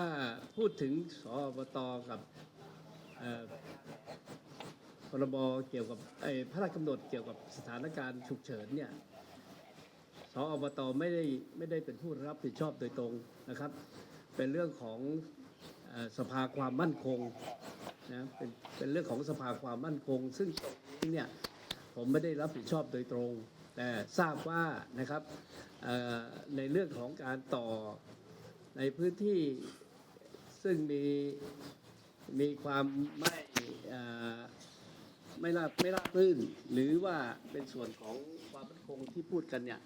ถ้าพูดถึงสอบตกับเอ่อพรบเกี่ยวกับไอ้พระราชกำหนดเกี่ยวกับสถานการณ์ฉุกเฉินเนี่ยสอบตไม่ได้ไม่ได้เป็นผู้รับผิดชอบโดยตรงนะครับ เป็นเรื่องของอสภาความมั่นคงนะเป็นเป็นเรื่องของสภาความมั่นคง ซึ่งเนี่ยผมไม่ได้รับผิดชอบโดยตรง แต่ทราบว่านะครับในเรื่องของการต่อในพื้นที่ ซึ่งมีมีความไม่ไม่ราบไม่ราบรื่น หรือว่าเป็นส่วนของความมั่นคงที่พูดกันเนี่ย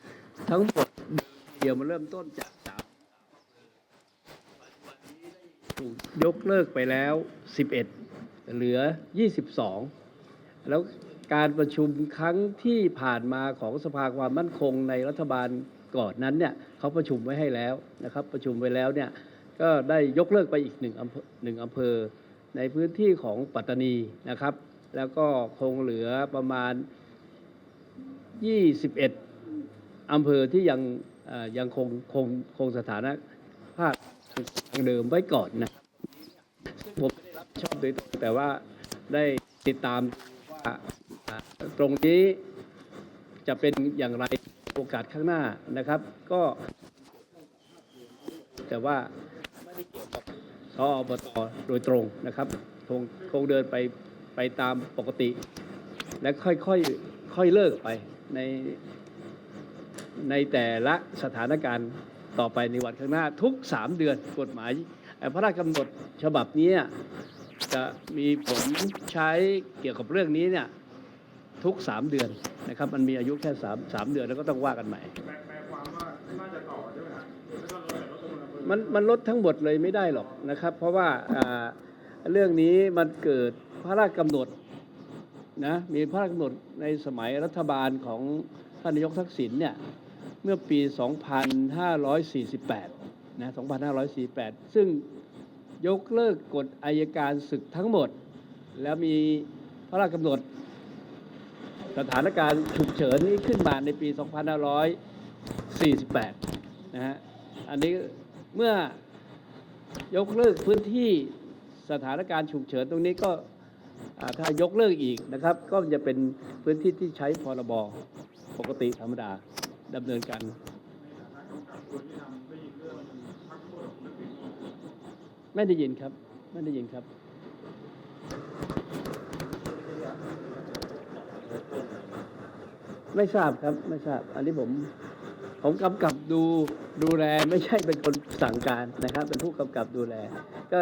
ทั้งหมดเดี๋ยวมาเริ่มต้นจากสามถูกยกเลิกไปแล้ว 11 เหลือ 22 แล้วการประชุมครั้งที่ผ่านมาของสภาความมั่นคงในรัฐบาลก่อนนั้นเนี่ยเขาประชุมไว้ให้แล้วนะครับ ประชุมไว้แล้วเนี่ย ก็ได้ยกเลิกไปอีกหนึ่งอำเภอหนึ่งอำเภอ ในพื้นที่ของปัตตานีนะครับ แล้วก็คงเหลือประมาณ 21 อำเภอที่ยังยังคงคงคงสถานะภาพทางเดิมไว้ก่อนนะซึ่งผมไม่ได้รับผิดชอบโดยตรงแต่ว่าได้ติดตามว่าตรงนี้จะเป็นอย่างไรโอกาสข้างหน้านะครับ ก็แต่ว่าไม่ได้เกี่ยวกับ สอบตโดยตรงนะครับคงคงเดินไปไปตามปกติ และค่อยค่อยค่อยเลิกไปในในแต่ละสถานการณ์ต่อไปในวันข้างหน้าทุกสามเดือนกฎหมาย พระราชกำหนดฉบับนี้จะมีผลใช้เกี่ยวกับเรื่องนี้เนี่ยทุกสามเดือนนะครับ มันมีอายุแค่สามสามเดือนแล้วก็ต้องว่ากันใหม่ มันมันลดทั้งหมดเลยไม่ได้หรอกนะครับ เพราะว่าเรื่องนี้มันเกิดพระราชกำหนดนะมีพระราชกำหนดในสมัยรัฐบาลของท่านนายกทักษิณเนี่ยเมื่อปี 2548 นะ 2548 ซึ่งยกเลิกกฎอายการศึกทั้งหมด แล้วมีพระราชกำหนด สถานการณ์ฉุกเฉินนี้ขึ้นมาในปี 2548 นะฮะ อันนี้ เมื่อยกเลิกพื้นที่สถานการณ์ฉุกเฉินตรงนี้ก็ถ้ายกเลิกอีกนะครับ ก็จะเป็นพื้นที่ที่ใช้พรบปกติธรรมดาดำเนินการไม่ได้ยินครับ ไม่ได้ยินครับไม่ทราบครับ ไม่ทราบ อันนี้ผม ผมกำกับดูดูแลไม่ใช่เป็นคนสั่งการนะครับ เป็นผู้กำกับดูแล ก็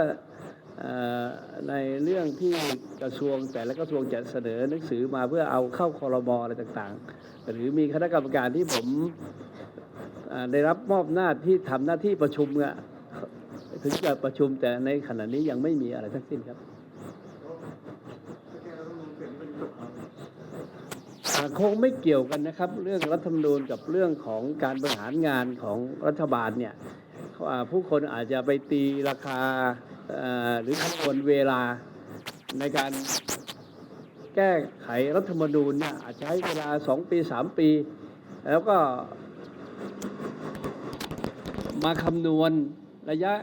ในเรื่องที่กระทรวงแต่และกระทรวงจะเสนอหนังสือมาเพื่อเอาเข้าคอรมออะไรต่างๆ หรือมีคณะกรรมการที่ผมได้รับมอบหน้าที่ทำหน้าที่ประชุมถึงจะประชุมแต่ในขณะนี้ยังไม่มีอะไรทั้งสิ้นครับ แก้รัฐธรรมนูญเสร็จนี่เป็นยุคของ อ่า คงไม่เกี่ยวกันนะครับ เรื่องรัฐธรรมนูญกับเรื่องของการบริหารงานของรัฐบาลเนี่ยอ่าผู้คนอาจจะไปตีราคาหรือคำนวณเวลาในการแก้ไขรัฐธรรมนูญเนี่ยอาจจะใช้เวลาสองปีสามปี แล้วก็ มาคำนวณระยะ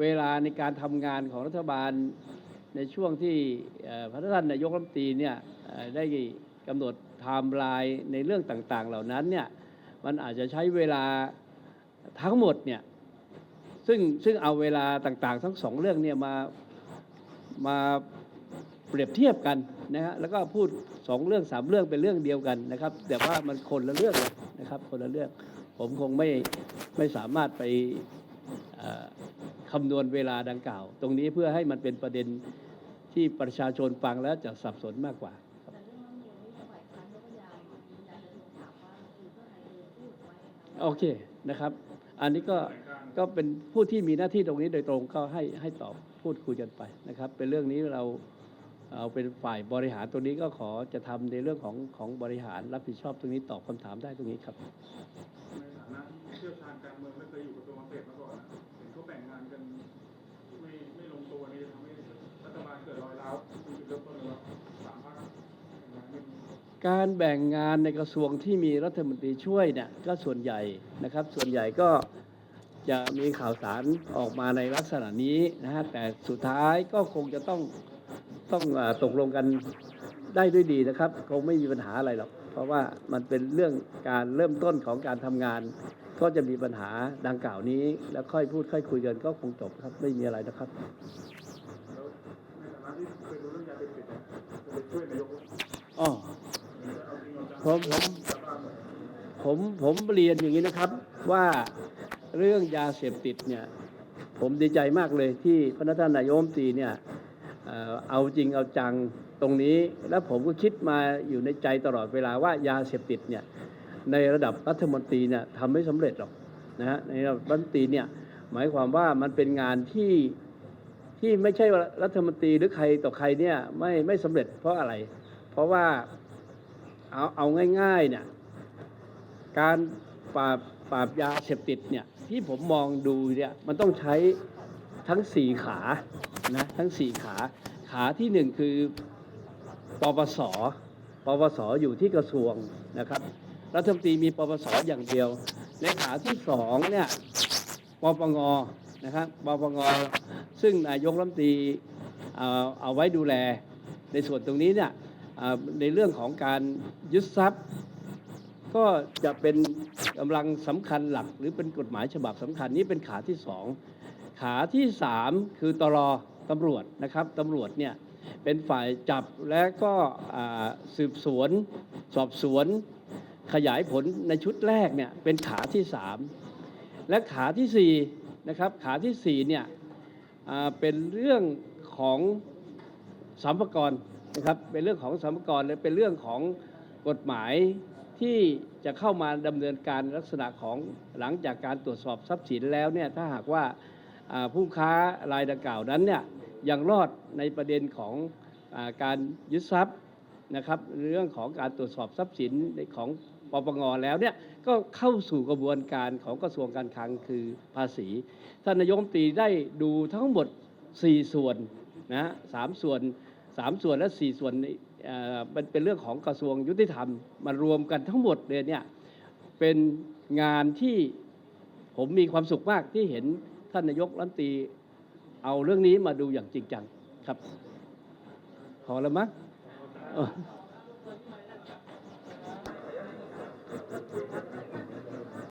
เวลาในการทำงานของรัฐบาลในช่วงที่พระท่านนายกรัฐมนตรีเนี่ยได้กำหนด ไทม์ไลน์ในเรื่องต่างๆ เหล่านั้นเนี่ยมันอาจจะใช้เวลาทั้งหมดเนี่ยซึ่งซึ่งเอาเวลาต่างๆ ทั้งสองเรื่องเนี่ยมามาเปรียบเทียบกันนะฮะแล้วก็พูดสองเรื่องสามเรื่องเป็นเรื่องเดียวกันนะครับ แต่ว่ามันคนละเรื่องนะครับ คนละเรื่องผมคงไม่ไม่สามารถไปคำนวณเวลาดังกล่าว ตรงนี้เพื่อให้มันเป็นประเด็นที่ประชาชนฟังแล้วจะสับสนมากกว่า โอเคนะครับ อันนี้ก็ก็เป็นผู้ที่มีหน้าที่ตรงนี้โดยตรงก็ให้ให้ตอบพูดคุยกันไปนะครับ เป็นเรื่องนี้เราเอาเป็นฝ่ายบริหารตรงนี้ก็ขอจะทำในเรื่องของของบริหารรับผิดชอบตรงนี้ตอบคำถามได้ตรงนี้ครับในฐานะที่เชี่ยวชาญการเมืองและเคยอยู่กระทรวง การแบ่งงานในกระทรวงที่มีรัฐมนตรีช่วยเนี่ยก็ส่วนใหญ่นะครับ ส่วนใหญ่ก็จะมีข่าวสารออกมาในลักษณะนี้นะฮะแต่สุดท้ายก็คงจะต้องต้องอตกลงกันได้ด้วยดีนะครับ คงไม่มีปัญหาอะไรหรอกเพราะว่ามันเป็นเรื่องการเริ่มต้นของการทำงาน ก็จะมีปัญหาดังกล่าวนี้ แล้วค่อยพูดค่อยคุยกันก็คงจบครับไม่มีอะไรนะครับ ผมผมผมผมเรียนอย่างนี้นะครับ ว่าเรื่องยาเสพติดเนี่ย ผมดีใจมากเลยที่พระท่านนายมตีเนี่ยเอาจริงเอาจังตรงนี้ แล้วผมก็คิดมาอยู่ในใจตลอดเวลาว่ายาเสพติดเนี่ยในระดับรัฐมนตรีเนี่ยทำไม่สำเร็จหรอกนะฮะในระดับรัฐมนตรีเนี่ยหมายความว่ามันเป็นงานที่ที่ไม่ใช่รัฐมนตรีหรือใครต่อใครเนี่ยไม่ไม่สำเร็จเพราะอะไร เพราะว่า เอาเอาง่ายๆเนี่ยการปราบปราบยาเสพติดเนี่ยที่ผมมองดูเนี่ยมันต้องใช้ทั้งสี่ขานะทั้งสี่ขาขาที่หนึ่งคือปปสปปสอยู่ที่กระทรวงนะครับรัฐมนตรีมีปปสอย่างเดียว ในขาที่สองเนี่ยปปงนะครับปปงซึ่งนายกรัฐมนตรีเอาเอาไว้ดูแลในส่วนตรงนี้เนี่ย ในเรื่องของการยึดทรัพย์ ก็จะเป็นกำลังสำคัญหลัก หรือเป็นกฎหมายฉบับสำคัญนี้เป็นขาที่สองขาที่สามคือตรอตำรวจนะครับตำรวจเนี่ยเป็นฝ่ายจับและก็สืบสวน สอบสวน ขยายผลในชุดแรกเนี่ยเป็นขาที่สามและขาที่สี่นะครับขาที่สี่เนี่ยเป็นเรื่องของสัมภากร นะครับเป็นเรื่องของสัมภากรและเป็นเรื่องของกฎหมายที่จะเข้ามาดำเนินการลักษณะของหลังจากการตรวจสอบทรัพย์สินแล้วเนี่ยถ้าหากว่าผู้ค้ารายดังกล่าวนั้นเนี่ยยังรอดในประเด็นของอการยึดทรัพย์นะครับเรื่องของการตรวจสอบทรัพย์สินของปปงแล้วเนี่ยก็เข้าสู่กระบวนการของกระทรวงการคลังคือภาษีท่านนายกรัฐมนตรีได้ดูทั้งหมด 4 ส่วนนะฮะสามส่วน สามส่วนและสี่ส่วนนี้เอ่อมันเป็นเรื่องของกระทรวงยุติธรรมมารวมกันทั้งหมดเลยเนี่ยเป็นงานที่ผมมีความสุขมากที่เห็นท่านนายกรัฐมนตรีเอาเรื่องนี้มาดูอย่างจริงจังครับ พอแล้วมั้ง